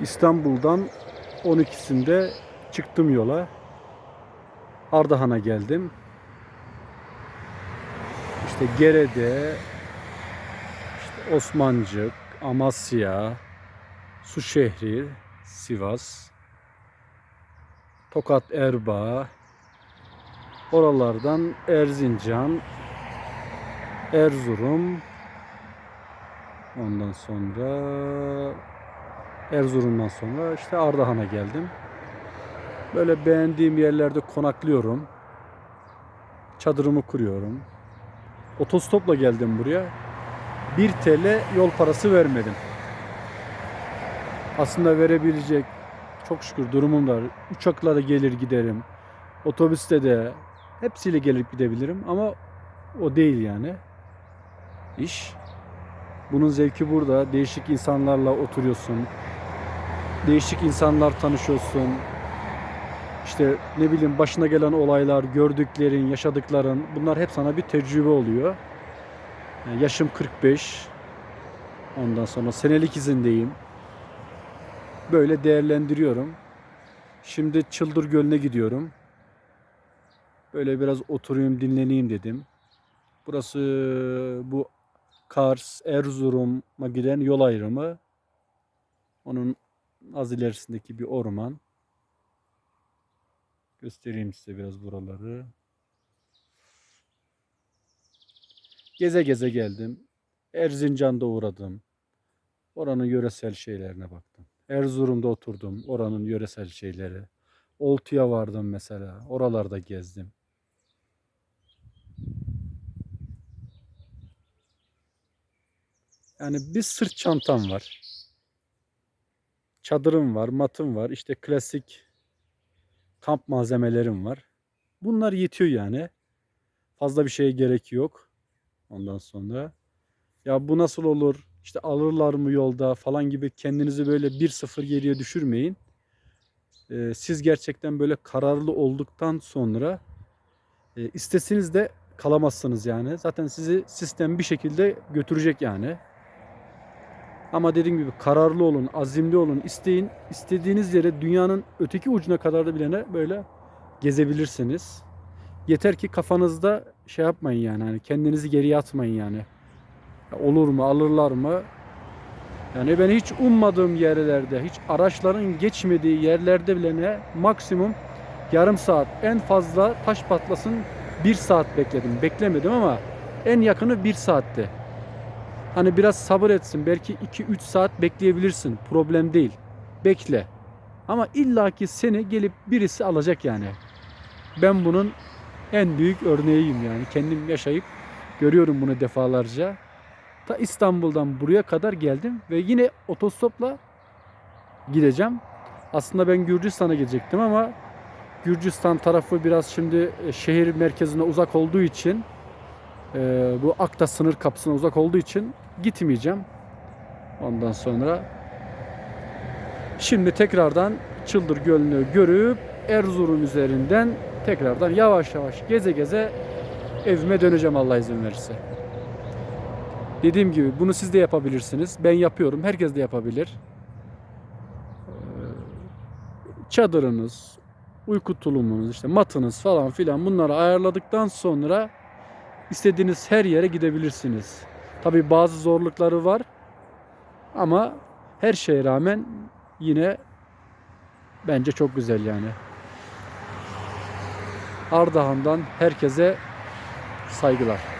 İstanbul'dan 12'sinde çıktım yola. Ardahan'a geldim. İşte Gerede, işte Osmancık, Amasya, Suşehri, Sivas, Tokat Erbaa, oralardan Erzincan, Erzurum, ondan sonra Erzurum'dan sonra işte Ardahan'a geldim. Böyle beğendiğim yerlerde konaklıyorum. Çadırımı kuruyorum. Otostopla geldim buraya. 1 TL yol parası vermedim. Aslında verebilecek çok şükür durumum var. Uçakla da gelir giderim. Otobüste de hepsiyle gelip gidebilirim ama o değil yani. İş. Bunun zevki burada. Değişik insanlarla oturuyorsun. Değişik insanlar tanışıyorsun. İşte ne bileyim başına gelen olaylar, gördüklerin, yaşadıkların bunlar hep sana bir tecrübe oluyor. Yani yaşım 45. Ondan sonra senelik izindeyim. Böyle değerlendiriyorum. Şimdi Çıldır Gölü'ne gidiyorum. Böyle biraz oturayım, dinleneyim dedim. Burası bu Kars, Erzurum'a giden yol ayrımı. Onun az ilerisindeki bir orman. Göstereyim size biraz buraları. Geze geze geldim. Erzincan'da uğradım. Oranın yöresel şeylerine baktım. Erzurum'da oturdum. Oranın yöresel şeyleri. Oltu'ya vardım mesela. Oralarda gezdim. Yani bir sırt çantam var. Çadırım var, matım var. İşte klasik kamp malzemelerim var. Bunlar yetiyor yani. Fazla bir şeye gerek yok. Ondan sonra ya bu nasıl olur? İşte alırlar mı yolda falan gibi kendinizi böyle 1-0 geriye düşürmeyin. Ee, siz gerçekten böyle kararlı olduktan sonra e, istesiniz de kalamazsınız yani. Zaten sizi sistem bir şekilde götürecek yani. Ama dediğim gibi kararlı olun, azimli olun, isteyin. istediğiniz yere dünyanın öteki ucuna kadar da bilene böyle gezebilirsiniz. Yeter ki kafanızda şey yapmayın yani hani kendinizi geriye atmayın yani. Ya olur mu, alırlar mı? Yani ben hiç ummadığım yerlerde, hiç araçların geçmediği yerlerde bile ne maksimum yarım saat, en fazla taş patlasın bir saat bekledim. Beklemedim ama en yakını bir saatti. Hani biraz sabır etsin. Belki 2-3 saat bekleyebilirsin. Problem değil. Bekle. Ama illaki seni gelip birisi alacak yani. Ben bunun en büyük örneğiyim yani. Kendim yaşayıp görüyorum bunu defalarca. Ta İstanbul'dan buraya kadar geldim ve yine otostopla gideceğim. Aslında ben Gürcistan'a gidecektim ama Gürcistan tarafı biraz şimdi e, şehir merkezine uzak olduğu için e, bu Akta sınır kapısına uzak olduğu için gitmeyeceğim. Ondan sonra şimdi tekrardan Çıldır Gölü'nü görüp Erzurum üzerinden tekrardan yavaş yavaş geze geze evime döneceğim Allah izin verirse. Dediğim gibi bunu siz de yapabilirsiniz. Ben yapıyorum. Herkes de yapabilir. Ee, Çadırınız, uyku tulumunuz, işte matınız falan filan bunları ayarladıktan sonra istediğiniz her yere gidebilirsiniz. Tabi bazı zorlukları var ama her şeye rağmen yine bence çok güzel yani. Ardahan'dan herkese saygılar.